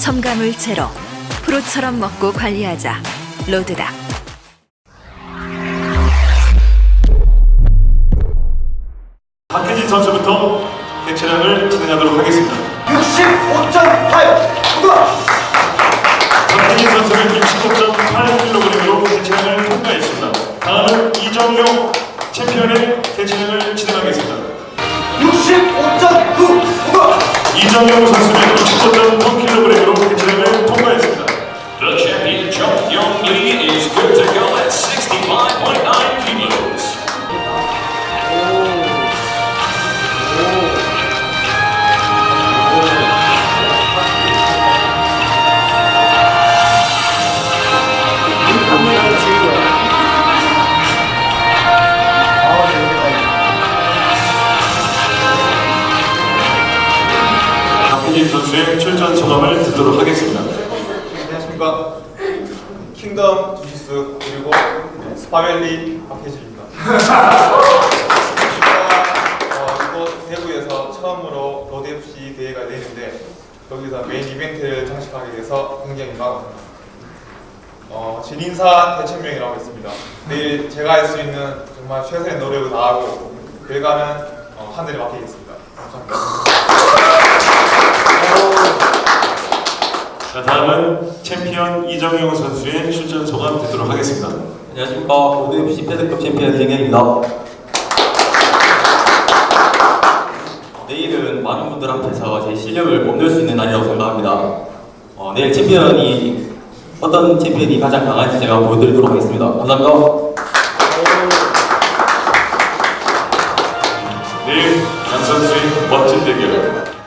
첨가물 제로 프로처럼 먹고 관리하자 로드닥 박혜진 선수부터 대체량을 진행하도록 하겠습니다. 65.8 구독! 박혜진 선수는 65.8kg으로 대체량을 통과했습니다. 다음은 이정용 챔피언의 대체량을 진행하겠습니다. 65.9 구독! 이정용 선수는 65.9kg 박혜진 선수의 출전 소감을 듣도록 하겠습니다. 안녕하십니까 킹덤 주짓수 그리고 스파벨리 박혜진입니다. 제가 어, 이곳 대구에서 처음으로 로드 FC 대회가 되는데 여기서 메인 이벤트를 장식하게 돼서 굉장히 반갑습니다. 어, 진인사 대천명이라고 있습니다. 내일 제가 할 수 있는 정말 최선의 노력을 다하고 결과는 어, 하늘에 맡기겠습니다. 감사합니다. 자, 다음은 챔피언 이정용 선수의 출전 소감 듣도록 하겠습니다. 안녕하십니까 모두 FC 패드급 챔피언 이정현입니다. 내일은 많은 분들 앞에서 제 실력을 뽐낼 수 있는 날이라고 생각합니다. 어, 내일 챔피언이 어떤 챔피언이 가장 강한지 제가 보여드리도록 하겠습니다. 감사합니다. 내일 양 선수의 멋진 대결